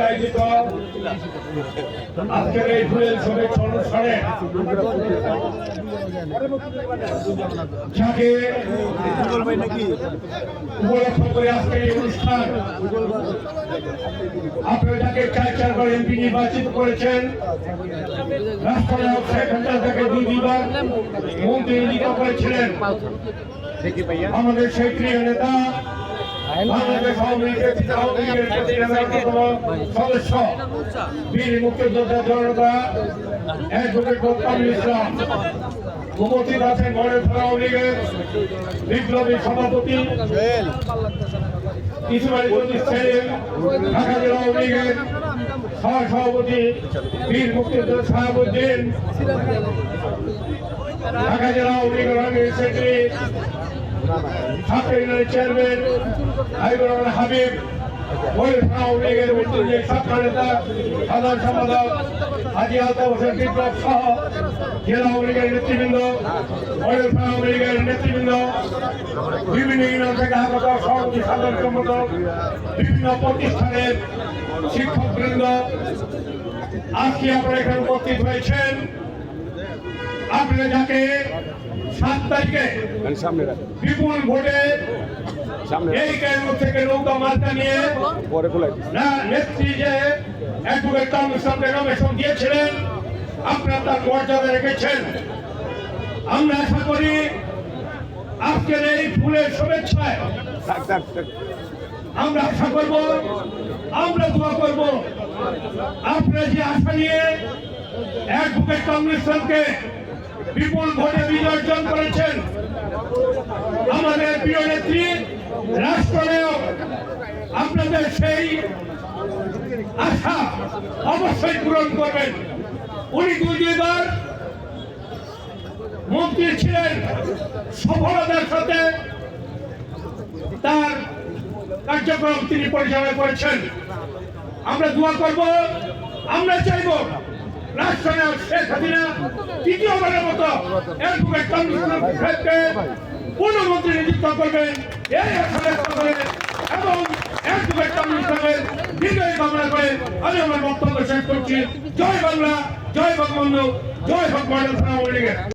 আয়োজিত আজকের এই অনুষ্ঠানে যাকে উপলক্ষ করে আজকের এই অনুষ্ঠান যাকে চার চারবার এমপি নির্বাচিত করেছেন রাষ্ট্রনায়ক শেখ হাসিনা তাকে দুই দুইবার মন্ত্রী করেছিলেন। আমাদের সেই প্রিয় নেতা বাংলাদেশ আওয়ামী লীগের সদস্য বীর মুক্তিযোদ্ধা জনতা অ্যাডভোকেট মোহাম্মদ ইসলাম উপস্থিত আছেন মডেল আওয়ামী লীগের বিপ্লবী সভাপতি ইসমাইল সেলিম ঢাকা জেলা আওয়ামী লীগের সভাপতি বীর মুক্তিযোদ্ধা সাহাবুদ্দিন ঢাকা জেলা আওয়ামী লীগের সেক্রেটারি ছাত্র ইউনিয়নের চেয়ারম্যান হাবিবুর রহমান হাবিব সাধারণ সম্পাদক হাজি আলতা হোসেন বিপ্লব সহ জেলা আওয়ামী লীগের নেতৃবৃন্দ মহিলা বিভিন্ন ইউনিয়ন থেকে আগত বিভিন্ন প্রতিষ্ঠানের শিক্ষকবৃন্দ। আজকে আপনারা এখানে উপস্থিত হয়েছেন। আপনারা যাকে তারিখে সামনে রাখেন বিপুল ভোটে এই কেন্দ্র থেকে নৌকা মার্কা নিয়ে পরে খোলাই। না নেত্রী যে অ্যাডভোকেট তামুর সামনে দিয়েছিলেন আপনারা তার মর্যাদা রেখেছেন। আমরা আশা করি আজকের এই ফুলের শুভেচ্ছায় থাক থাক থাক। আমরা আশা করব আমরা দোয়া করব আপনারা যে আশা নিয়ে অ্যাডভোকেট বিপুল ভোটে বিজয় প্রিয় নেত্রী রাষ্ট্রনায়ক, আপনাদের সেই আশা অবশ্যই পূরণ করবেন। উনি দুই দুইবার মন্ত্রী ছিলেন, সফলতার সাথে তার কার্যক্রম তিনি পরিচালনা করেছেন। আমরা দোয়া করব, আমরা চাইব রাষ্ট্রনায়ক শেখ হাসিনা তৃতীয়বারের মতো কমিশনার সাহেবকে পূর্ণমন্ত্রী নিযুক্ত করবেন এই ব্যক্ত করে এবং অ্যাডভোকেট কমিশনের বিজয় কামনা করে আমি আমার বক্তব্য শেষ করছি জয় বাংলা জয় বঙ্গবন্ধু জয় ভগবান